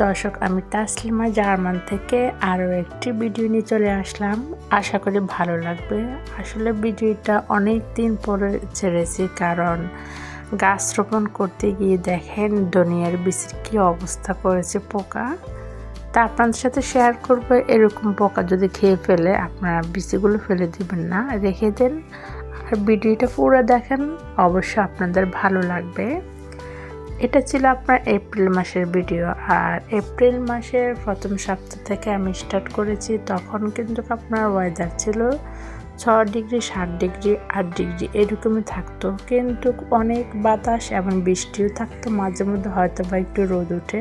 দর্শক, আমি তাসলিমা, জার্মান থেকে আরও একটি ভিডিও নিয়ে চলে আসলাম। আশা করি ভালো লাগবে। আসলে ভিডিওটা অনেক দিন পরে ছেড়েছি, কারণ গাছ রোপণ করতে গিয়ে দেখেন দুনিয়ার বিচির কী অবস্থা করেছে পোকা। তা আপনাদের সাথে শেয়ার করব, এরকম পোকা যদি খেয়ে ফেলে, আপনারা বিচিগুলো ফেলে দিবেন না, রেখে দেন। আর ভিডিওটা পুরো দেখেন, অবশ্যই আপনাদের ভালো লাগবে। এটা ছিল আপনার এপ্রিল মাসের ভিডিও আর এপ্রিল মাসের প্রথম সপ্তাহ থেকে আমি স্টার্ট করেছি, তখন কিন্তু আপনার ওয়েদার ছিল ছ ডিগ্রি সাত ডিগ্রি আট ডিগ্রি এরকমই থাকতো। কিন্তু অনেক বাতাস এবং বৃষ্টিও থাকতো, মাঝে মধ্যে হয়তো বা একটু রোদ উঠে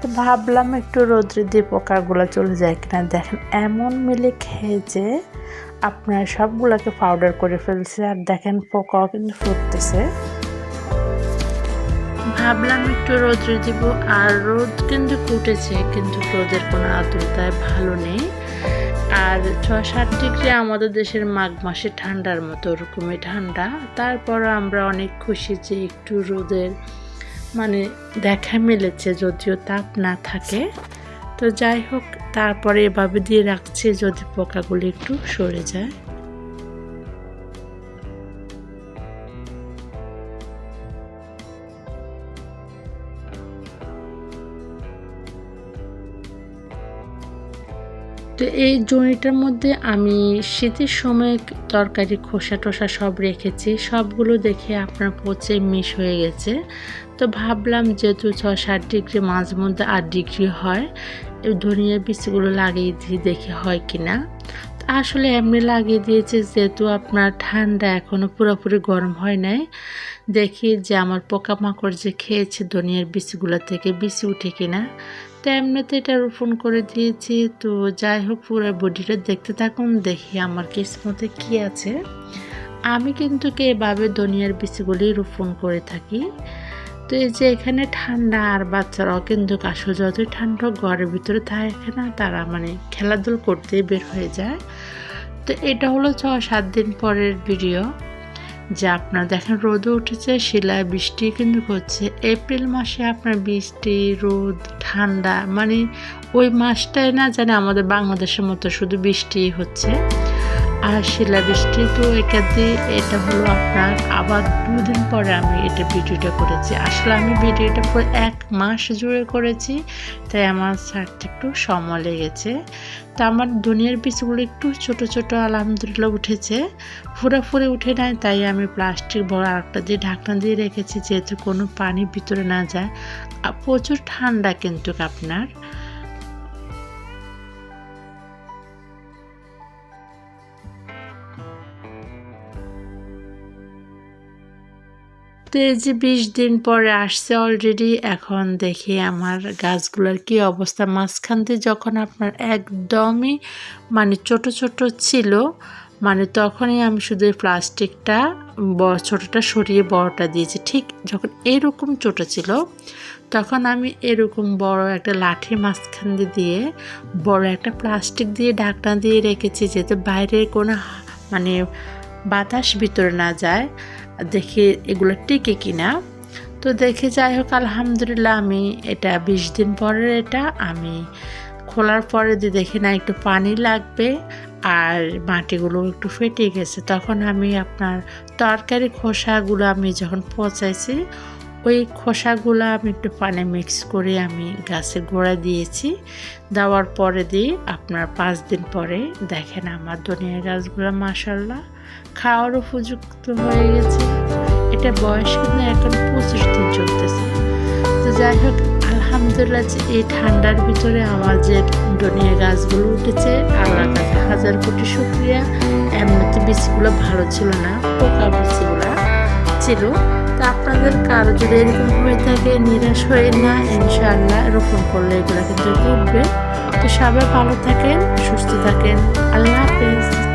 তো ভাবলাম একটু রোদ্রে দিয়ে পোকাগুলো চলে যায় কিনা। দেখেন, এমন মিলে খেয়েছে আপনার সবগুলোকে পাউডার করে ফেলছে, আর দেখেন পোকাও কিন্তু ফুটতেছে। ভাবলাম একটু রোদ্রে দিব, আর রোদ কিন্তু কুটেছে কিন্তু রোদের কোনো আতুরতায় ভালো নেই। আর ছ সাত ডিগ্রি আমাদের দেশের মাঘ মাসে ঠান্ডার মতো ওরকমই ঠান্ডা। তারপর আমরা অনেক খুশি যে একটু রোদের মানে দেখা মিলেছে, যদিও তাপ না থাকে। তো যাই হোক, তারপরে এভাবে দিয়ে রাখছি, যদি পোকাগুলি একটু সরে যায়। তো এই জনিটার মধ্যে আমি শীতের সময় তরকারি, খোসা টোসা সব রেখেছি। সবগুলো দেখে আপনার পচে মিশ হয়ে গেছে। তো ভাবলাম যেহেতু ছ সাত ডিগ্রি মাঝে মধ্যে আট ডিগ্রি হয়। ধনিয়া বীজগুলো লাগিয়ে দিয়ে দেখি হয় কি না আসলে এমনি লাগিয়ে দিয়েছে, যেহেতু আপনার ঠান্ডা এখনও পুরোপুরি গরম হয় নাই। দেখি যে আমার পোকামাকড় যে খেয়েছে ধনিয়ার বীজগুলো থেকে বিচি উঠে কিনা। এমনিতে এটা রোপণ করে দিয়েছি। তো যাই হোক, পুরো বডিটা দেখতে থাকুন, দেখি আমার কিসমতে কি আছে। আমি কিন্তু এভাবে ধনিয়ার বীজগুলি রোপণ করে থাকি। তো এই যে এখানে ঠান্ডা আর বাচ্চারাও কিন্তু আসলে যতই ঠান্ডা ঘরের ভিতরে থাকে না, তারা মানে খেলাধুলো করতেই বের হয়ে যায়। তো এটা হলো ছ সাত দিন পরের ভিডিও যে আপনার দেখেন রোদও উঠেছে, শিলায় বৃষ্টি কিন্তু হচ্ছে। এপ্রিল মাসে আপনার বৃষ্টি, রোদ, ঠান্ডা মানে ওই মাসটাই না জানে আমাদের বাংলাদেশের মতো শুধু বৃষ্টি হচ্ছে। আর শিলাবৃষ্টি তো এটা দিয়ে, এটা হলো আপনার, আবার দুদিন পরে আমি এটা ভিডিওটা করেছি। আসলে আমি ভিডিওটা পুরো এক মাস জুড়ে করেছি, তাই আমার ছাড়তে একটু সময় লেগেছে। তো আমার দুনিয়ার পিসগুলো একটু ছোট ছোট আলহামদুলিল্লাহ উঠেছে। ফুরে উঠে নাই, তাই আমি প্লাস্টিক বড় আরেকটা দিয়ে ঢাকনা দিয়ে রেখেছি, যেহেতু কোনো পানি ভিতরে না যায়। প্রচুর ঠান্ডা কিন্তু আপনার। তো এই যে বিশ দিন পরে আসছে অলরেডি এখন দেখি আমার গাছগুলোর কি অবস্থা। মাঝখান দিয়ে যখন আপনার একদমই মানে ছোট ছোট ছিল মানে তখনই আমি শুধু প্লাস্টিকটা বড় ছোটোটা সরিয়ে বড়টা দিয়েছি। ঠিক যখন এরকম ছোটো ছিল, তখন আমি এরকম বড় একটা লাঠি মাঝখান দিয়ে বড় একটা প্লাস্টিক দিয়ে ঢাকনা দিয়ে রেখেছি, যাতে বাইরে কোনো মানে বাতাস ভিতরে না যায়। দেখি এগুলো টিকে কিনা। তো দেখে যাই হোক, আলহামদুলিল্লাহ আমি এটা বিশ দিন পরের এটা। আমি খোলার পরে দিয়ে দেখি না একটু পানি লাগবে আর মাটিগুলো একটু ফেটে গেছে, তখন আমি আপনার তরকারি খোসাগুলো আমি যখন পচাইছি, ওই খোসাগুলো আমি একটু পানি মিক্স করে আমি গাছের গোড়া দিয়েছি। দেওয়ার পরে দিয়ে আপনার পাঁচ দিন পরে। দেখেন আমার ধনিয়া গাছগুলো মাসাল্লাহ খাওয়ার উপযুক্ত হয়ে গেছে। এটা বয়স কিন্তু এখন পঁচিশ দিন চলতেছে। তো যাই হোক, আলহামদুলিল্লাহ যে এই ঠান্ডার ভিতরে আমার যে ধনিয়া গাছগুলো উঠেছে। আল্লাহ কাছে হাজার কোটি শুক্রিয়া। এমনিতে বীজগুলো ভালো ছিল না, পোকা বীজগুলো ছিল। তো আপনাদের কারও যদি এরকম হয়ে থাকে, নিরাশ হয়ে না, ইনশাআল্লাহ রোপণ করলে এগুলো কিন্তু উঠবে। তো সবাই ভালো থাকেন, সুস্থ থাকেন। আল্লাহ হাফেজ।